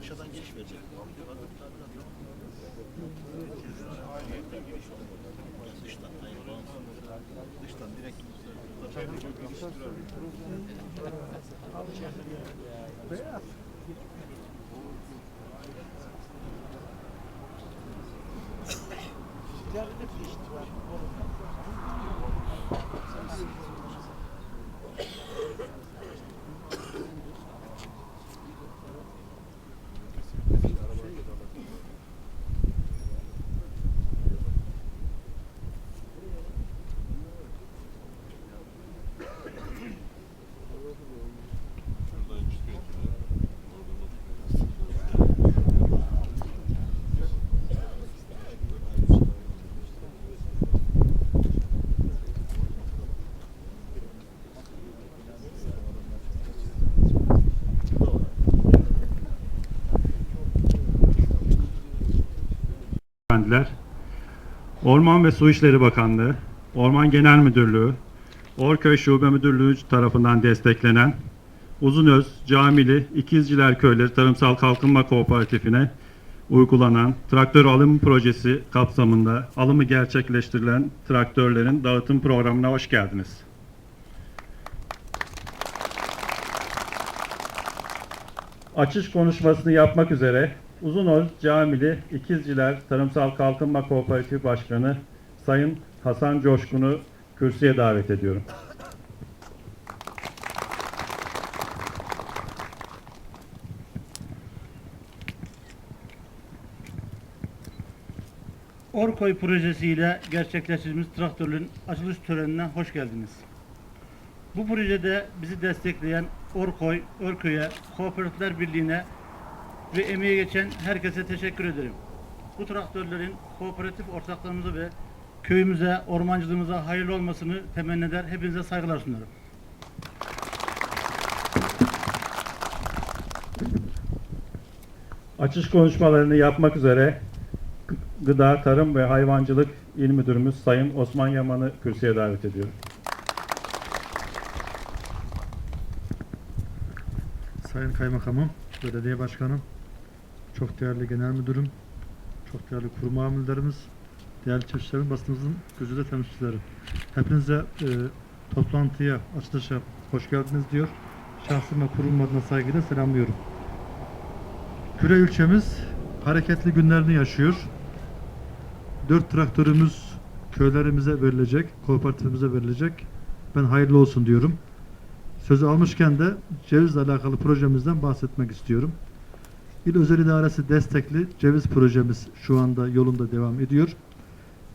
Aşağıdan giriş verecek. Dıştan, hayır, dıştan direkt Efendiler, Orman ve Su İşleri Bakanlığı, Orman Genel Müdürlüğü, Orköy Şube Müdürlüğü tarafından desteklenen Uzunöz, Camili, İkizciler Köyleri Tarımsal Kalkınma Kooperatifine uygulanan traktör alım projesi kapsamında alımı gerçekleştirilen traktörlerin dağıtım programına hoş geldiniz. Açış konuşmasını yapmak üzere Uzunöz Camili İkizciler Tarımsal Kalkınma Kooperatif Başkanı Sayın Hasan Coşkun'u kürsüye davet ediyorum. Orkoy projesiyle gerçekleştirdiğimiz traktörlerin açılış törenine hoş geldiniz. Bu projede bizi destekleyen Orkoy, Orköy'e, Kooperatifler Birliği'ne ve emeği geçen herkese teşekkür ederim. Bu traktörlerin kooperatif ortaklarımıza ve köyümüze, ormancılığımıza hayırlı olmasını temenni eder. Hepinize saygılar sunarım. Açış konuşmalarını yapmak üzere Gıda, Tarım ve Hayvancılık İl Müdürümüz Sayın Osman Yaman'ı kürsüye davet ediyorum. Sayın Kaymakamım, Belediye Başkanım, çok değerli Genel Müdürüm, çok değerli kurum amirlerimiz, değerli çiftçilerim, basınımızın gözüyle temsilcileri. Hepinize e, toplantıya, açılışa hoş geldiniz diyor. Şahsım ve kurum adına saygıyla selamlıyorum. Küre ilçemiz hareketli günlerini yaşıyor. Dört traktörümüz köylerimize verilecek, kooperatifimize verilecek. Ben hayırlı olsun diyorum. Sözü almışken de cevizle alakalı projemizden bahsetmek istiyorum. İl Özel İdaresi destekli ceviz projemiz şu anda yolunda devam ediyor.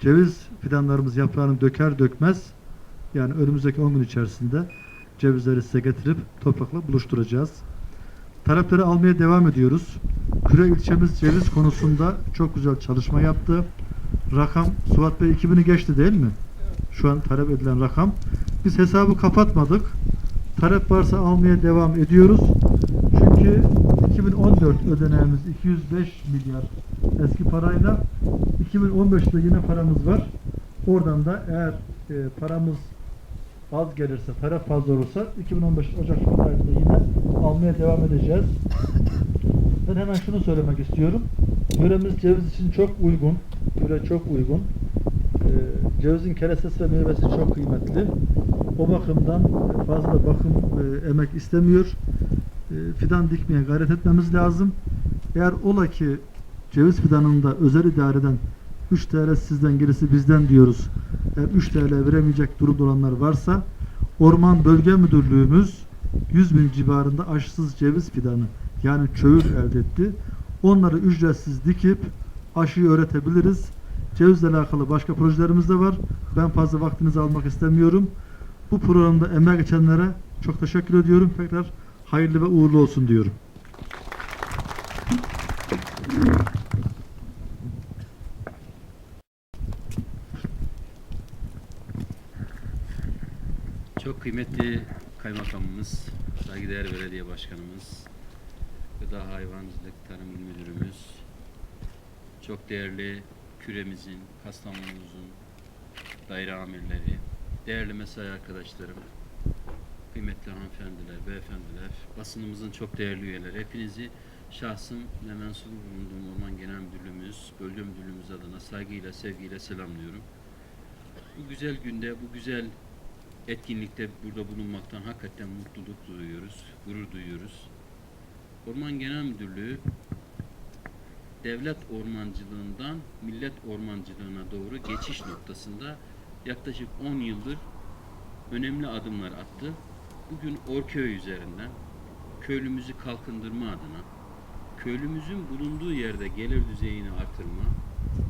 Ceviz fidanlarımız yaprağını döker dökmez yani önümüzdeki 10 gün içerisinde cevizleri size getirip toprakla buluşturacağız. Talepleri almaya devam ediyoruz. Küre ilçemiz ceviz konusunda çok güzel çalışma yaptı. Rakam Suat Bey 2000'i geçti değil mi? Şu an talep edilen rakam. Biz hesabı kapatmadık. Talep varsa almaya devam ediyoruz. Çünkü 2014 ödeneğimiz 205 milyar eski parayla 2015'te yine paramız var. Oradan da eğer e, paramız az gelirse, talep fazla olursa 2015 Ocak ayında yine almaya devam edeceğiz. Ben hemen şunu söylemek istiyorum. Yöremiz ceviz için çok uygun. Yöre çok uygun. Ee, cevizin keresesi ve meyvesi çok kıymetli. O bakımdan fazla bakım e, emek istemiyor. E, fidan dikmeye gayret etmemiz lazım. Eğer ola ki ceviz fidanında özel idareden 3 TL sizden gerisi bizden diyoruz. Eğer 3 TL veremeyecek durumda olanlar varsa Orman Bölge Müdürlüğümüz 100 bin civarında aşısız ceviz fidanı yani çöğür elde etti. Onları ücretsiz dikip aşıyı öğretebiliriz. Cevizle alakalı başka projelerimiz de var. Ben fazla vaktinizi almak istemiyorum. Bu programda emeği geçenlere çok teşekkür ediyorum. Tekrar hayırlı ve uğurlu olsun diyorum. Çok kıymetli kaymakamımız, saygıdeğer belediye başkanımız, gıda hayvancılık tarım müdürümüz, çok değerli küremizin, Kastamonumuzun daire amirleri, değerli mesai arkadaşlarım, kıymetli hanımefendiler, beyefendiler, basınımızın çok değerli üyeleri, hepinizi şahsım ve mensup bulunduğum Orman Genel Müdürlüğümüz, Bölge Müdürlüğümüz adına saygıyla, sevgiyle selamlıyorum. Bu güzel günde, bu güzel etkinlikte burada bulunmaktan hakikaten mutluluk duyuyoruz, gurur duyuyoruz. Orman Genel Müdürlüğü devlet ormancılığından millet ormancılığına doğru geçiş noktasında yaklaşık 10 yıldır önemli adımlar attı. Bugün Orköy üzerinden köylümüzü kalkındırma adına, köylümüzün bulunduğu yerde gelir düzeyini artırma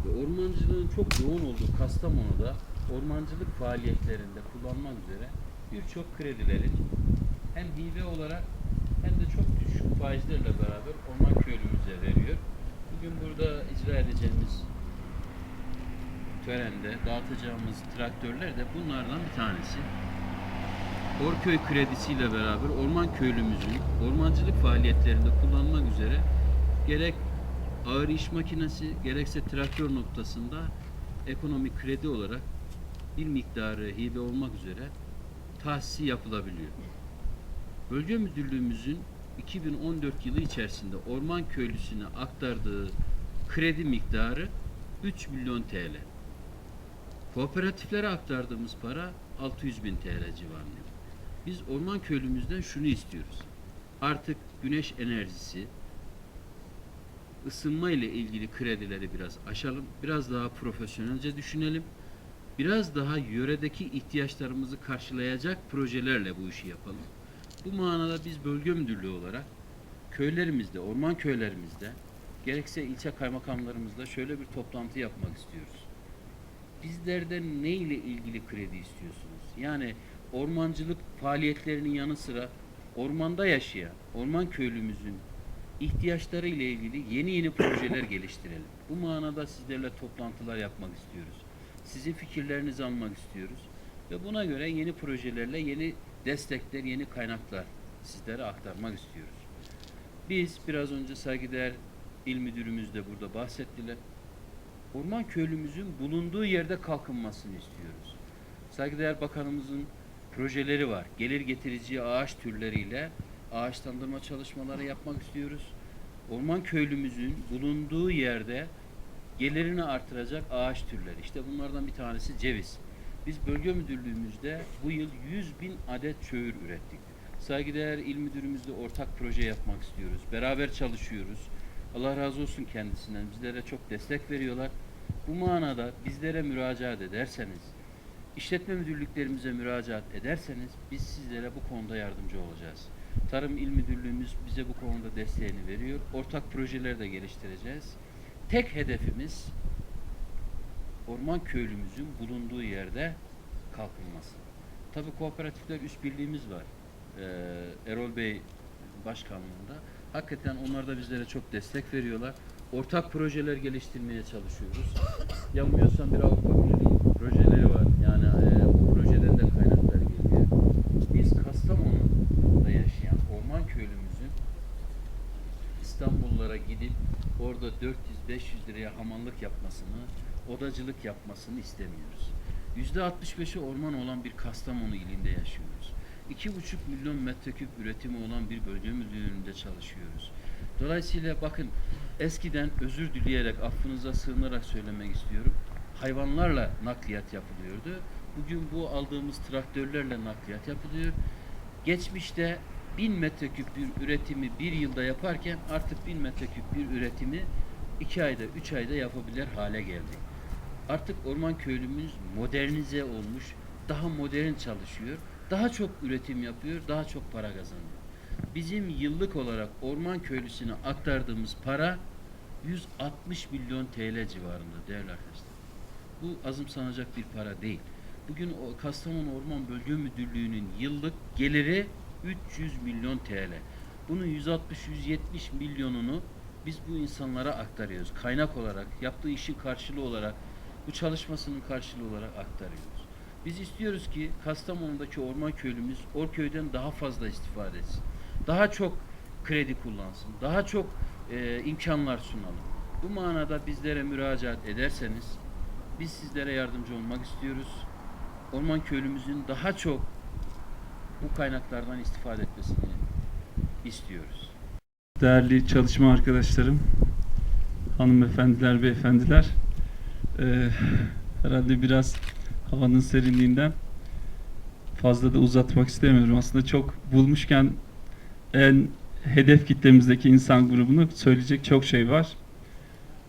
ve ormancılığın çok yoğun olduğu Kastamonu'da ormancılık faaliyetlerinde kullanmak üzere birçok kredileri hem hibe olarak hem de çok düşük faizlerle beraber orman köylümüze veriyor. Bugün burada icra edeceğimiz törende dağıtacağımız traktörler de bunlardan bir tanesi. Orköy kredisiyle beraber orman köylümüzün ormancılık faaliyetlerinde kullanmak üzere gerek ağır iş makinesi gerekse traktör noktasında ekonomik kredi olarak bir miktarı hibe olmak üzere tahsisi yapılabiliyor. Bölge Müdürlüğümüzün 2014 yılı içerisinde orman köylüsüne aktardığı kredi miktarı 3 milyon TL. Kooperatiflere aktardığımız para 600 bin TL civarında. Biz orman köylümüzden şunu istiyoruz. Artık güneş enerjisi, ısınma ile ilgili kredileri biraz aşalım. Biraz daha profesyonelce düşünelim. Biraz daha yöredeki ihtiyaçlarımızı karşılayacak projelerle bu işi yapalım. Bu manada biz bölge müdürlüğü olarak köylerimizde, orman köylerimizde gerekse ilçe kaymakamlarımızla şöyle bir toplantı yapmak istiyoruz. Bizlerden ne ile ilgili kredi istiyorsunuz? Yani ormancılık faaliyetlerinin yanı sıra ormanda yaşayan, orman köylümüzün ihtiyaçları ile ilgili yeni yeni projeler geliştirelim. Bu manada sizlerle toplantılar yapmak istiyoruz. Sizin fikirlerinizi almak istiyoruz. Ve buna göre yeni projelerle yeni destekler, yeni kaynaklar sizlere aktarmak istiyoruz. Biz biraz önce saygıdeğer il müdürümüz de burada bahsettiler. Orman köylümüzün bulunduğu yerde kalkınmasını istiyoruz. Saygıdeğer bakanımızın projeleri var. Gelir getirici ağaç türleriyle ağaçlandırma çalışmaları yapmak istiyoruz. Orman köylümüzün bulunduğu yerde gelirini artıracak ağaç türleri. İşte bunlardan bir tanesi ceviz. Biz bölge müdürlüğümüzde bu yıl 100 bin adet çöğür ürettik. Saygıdeğer il müdürümüzle ortak proje yapmak istiyoruz. Beraber çalışıyoruz. Allah razı olsun kendisinden. Bizlere çok destek veriyorlar. Bu manada bizlere müracaat ederseniz, işletme müdürlüklerimize müracaat ederseniz biz sizlere bu konuda yardımcı olacağız. Tarım İl Müdürlüğümüz bize bu konuda desteğini veriyor. Ortak projeler de geliştireceğiz. Tek hedefimiz orman köylümüzün bulunduğu yerde kalkınması. Tabii kooperatifler üst birliğimiz var. Ee, Erol Bey başkanlığında. Hakikaten onlar da bizlere çok destek veriyorlar. Ortak projeler geliştirmeye çalışıyoruz. Yanılmıyorsam bir Avrupa Birliği projeleri var. Yani e, o projeden de kaynaklar geliyor. Biz Kastamonu'da yaşayan orman köylümüzün İstanbullara gidip orada 400-500 liraya hamallık yapmasını, odacılık yapmasını istemiyoruz. %65'i orman olan bir Kastamonu ilinde yaşıyoruz. 2,5 milyon metreküp üretimi olan bir bölge müdürlüğünde çalışıyoruz. Dolayısıyla bakın eskiden özür dileyerek affınıza sığınarak söylemek istiyorum. Hayvanlarla nakliyat yapılıyordu. Bugün bu aldığımız traktörlerle nakliyat yapılıyor. Geçmişte 1000 metreküp bir üretimi bir yılda yaparken artık 1000 metreküp bir üretimi 2 ayda 3 ayda yapabilir hale geldi. Artık orman köylümüz modernize olmuş, daha modern çalışıyor, daha çok üretim yapıyor, daha çok para kazanıyor. Bizim yıllık olarak orman köylüsüne aktardığımız para 160 milyon TL civarında değerli arkadaşlar. Bu azımsanacak bir para değil. Bugün o Kastamonu Orman Bölge Müdürlüğü'nün yıllık geliri 300 milyon TL. Bunun 160-170 milyonunu biz bu insanlara aktarıyoruz. Kaynak olarak, yaptığı işin karşılığı olarak, bu çalışmasının karşılığı olarak aktarıyoruz. Biz istiyoruz ki Kastamonu'daki orman köylümüz Orköy'den daha fazla istifade etsin. Daha çok kredi kullansın. Daha çok e, imkanlar sunalım. Bu manada bizlere müracaat ederseniz biz sizlere yardımcı olmak istiyoruz. Orman köylümüzün daha çok bu kaynaklardan istifade etmesini istiyoruz. değerli çalışma arkadaşlarım, hanımefendiler, beyefendiler. Ee, herhalde biraz havanın serinliğinden fazla da uzatmak istemiyorum. Aslında çok bulmuşken en hedef kitlemizdeki insan grubunu söyleyecek çok şey var.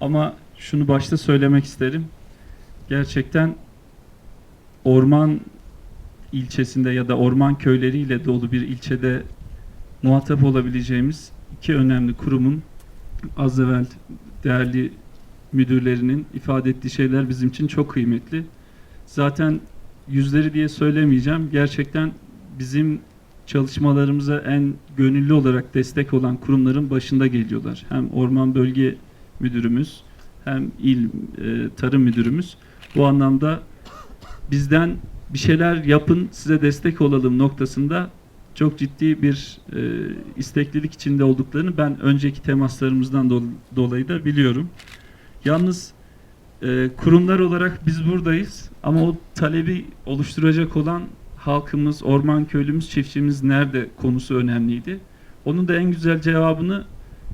Ama şunu başta söylemek isterim. Gerçekten orman ilçesinde ya da orman köyleriyle dolu bir ilçede muhatap olabileceğimiz iki önemli kurumun az evvel değerli müdürlerinin ifade ettiği şeyler bizim için çok kıymetli. Zaten yüzleri diye söylemeyeceğim. Gerçekten bizim çalışmalarımıza en gönüllü olarak destek olan kurumların başında geliyorlar. Hem Orman Bölge Müdürümüz hem İl e, Tarım Müdürümüz. Bu anlamda bizden bir şeyler yapın, size destek olalım noktasında çok ciddi bir e, isteklilik içinde olduklarını ben önceki temaslarımızdan dol- dolayı da biliyorum. Yalnız e, kurumlar olarak biz buradayız ama o talebi oluşturacak olan halkımız, orman köylümüz, çiftçimiz nerede konusu önemliydi. Onun da en güzel cevabını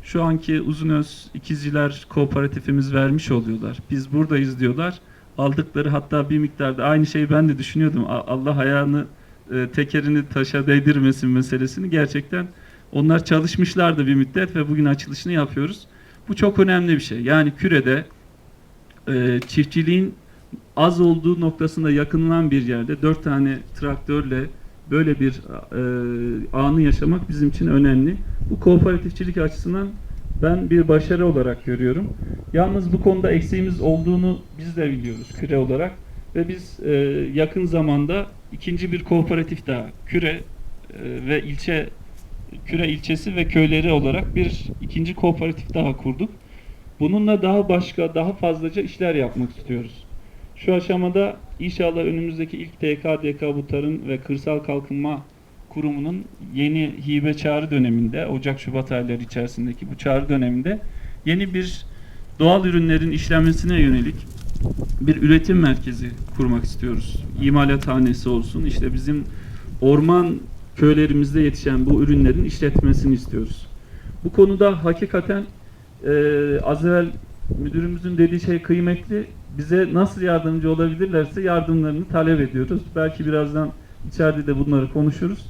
şu anki Uzunöz İkizciler Kooperatifimiz vermiş oluyorlar. Biz buradayız diyorlar. Aldıkları hatta bir miktarda aynı şeyi ben de düşünüyordum. Allah ayağını e, tekerini taşa değdirmesin meselesini gerçekten onlar çalışmışlardı bir müddet ve bugün açılışını yapıyoruz. Bu çok önemli bir şey. Yani kürede e, çiftçiliğin az olduğu noktasında yakınılan bir yerde dört tane traktörle böyle bir e, anı yaşamak bizim için önemli. Bu kooperatifçilik açısından ben bir başarı olarak görüyorum. Yalnız bu konuda eksiğimiz olduğunu biz de biliyoruz küre olarak ve biz e, yakın zamanda ikinci bir kooperatif daha küre e, ve ilçe küre ilçesi ve köyleri olarak bir ikinci kooperatif daha kurduk. Bununla daha başka, daha fazlaca işler yapmak istiyoruz. Şu aşamada inşallah önümüzdeki ilk TKDK bu Tarım ve Kırsal Kalkınma Kurumu'nun yeni hibe çağrı döneminde, Ocak-Şubat ayları içerisindeki bu çağrı döneminde yeni bir doğal ürünlerin işlenmesine yönelik bir üretim merkezi kurmak istiyoruz. İmalathanesi olsun. İşte bizim orman köylerimizde yetişen bu ürünlerin işletmesini istiyoruz. Bu konuda hakikaten e, az evvel müdürümüzün dediği şey kıymetli. Bize nasıl yardımcı olabilirlerse yardımlarını talep ediyoruz. Belki birazdan içeride de bunları konuşuruz.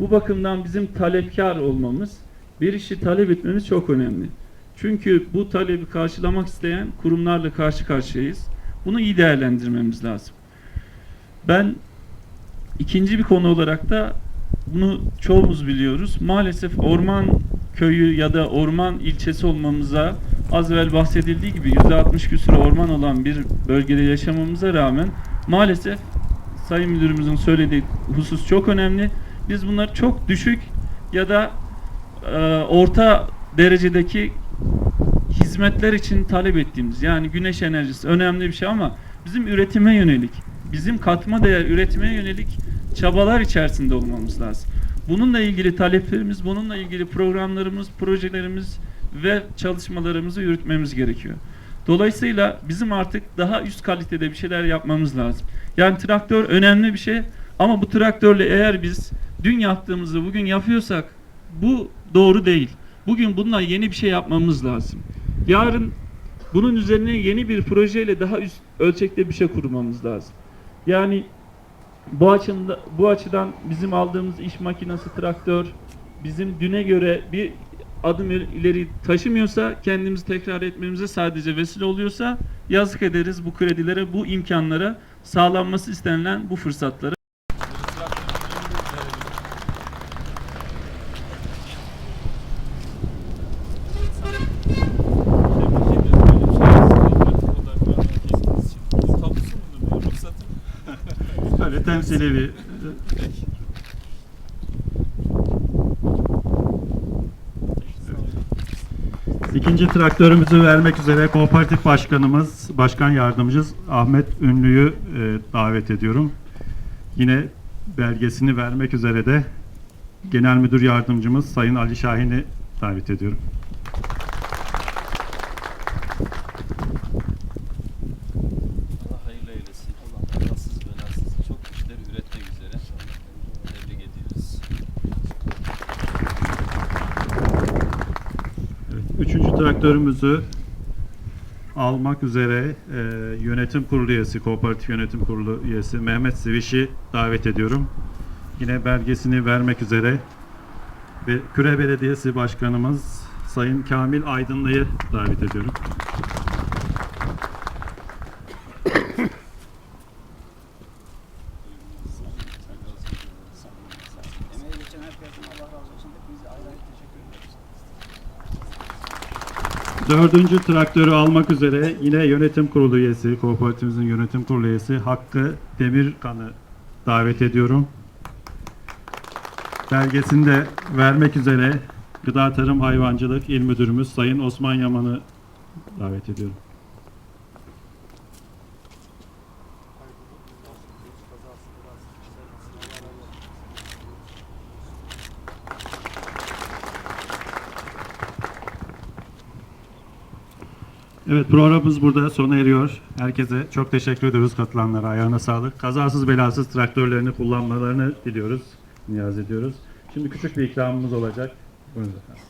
Bu bakımdan bizim talepkar olmamız, bir işi talep etmemiz çok önemli. Çünkü bu talebi karşılamak isteyen kurumlarla karşı karşıyayız. Bunu iyi değerlendirmemiz lazım. Ben ikinci bir konu olarak da bunu çoğumuz biliyoruz. Maalesef orman köyü ya da orman ilçesi olmamıza az evvel bahsedildiği gibi %60 küsur orman olan bir bölgede yaşamamıza rağmen maalesef Sayın Müdürümüzün söylediği husus çok önemli. Biz bunları çok düşük ya da e, orta derecedeki hizmetler için talep ettiğimiz yani güneş enerjisi önemli bir şey ama bizim üretime yönelik, bizim katma değer üretmeye yönelik çabalar içerisinde olmamız lazım. Bununla ilgili taleplerimiz, bununla ilgili programlarımız, projelerimiz ve çalışmalarımızı yürütmemiz gerekiyor. Dolayısıyla bizim artık daha üst kalitede bir şeyler yapmamız lazım. Yani traktör önemli bir şey ama bu traktörle eğer biz dün yaptığımızı bugün yapıyorsak bu doğru değil. Bugün bununla yeni bir şey yapmamız lazım. Yarın bunun üzerine yeni bir projeyle daha üst ölçekte bir şey kurmamız lazım. Yani bu açıdan, bu açıdan bizim aldığımız iş makinesi traktör bizim düne göre bir adım ileri taşımıyorsa kendimizi tekrar etmemize sadece vesile oluyorsa yazık ederiz bu kredilere, bu imkanlara sağlanması istenilen bu fırsatlara. Bir İkinci traktörümüzü vermek üzere kooperatif başkanımız, başkan yardımcımız Ahmet Ünlü'yü e, davet ediyorum. Yine belgesini vermek üzere de genel müdür yardımcımız Sayın Ali Şahin'i davet ediyorum. Allah hayırlı eylesin. Allah kazasız belasız çok işler üretmek üzere. Tebrik ediyoruz. Traktörümüzü almak üzere e, yönetim kurulu üyesi, kooperatif yönetim kurulu üyesi Mehmet Siviş'i davet ediyorum. Yine belgesini vermek üzere ve Küre Belediyesi Başkanımız Sayın Kamil Aydınlı'yı davet ediyorum. Emeği geçen herkesin Allah razı olsun. Hepinize ayrı ayrı teşekkür ederiz. Dördüncü traktörü almak üzere yine yönetim kurulu üyesi, kooperatifimizin yönetim kurulu üyesi Hakkı Demirkan'ı davet ediyorum. Belgesini de vermek üzere Gıda Tarım Hayvancılık İl Müdürümüz Sayın Osman Yaman'ı davet ediyorum. Evet programımız burada sona eriyor. Herkese çok teşekkür ediyoruz katılanlara. Ayağına sağlık. Kazasız belasız traktörlerini kullanmalarını diliyoruz. Niyaz ediyoruz. Şimdi küçük bir ikramımız olacak. Buyurun efendim.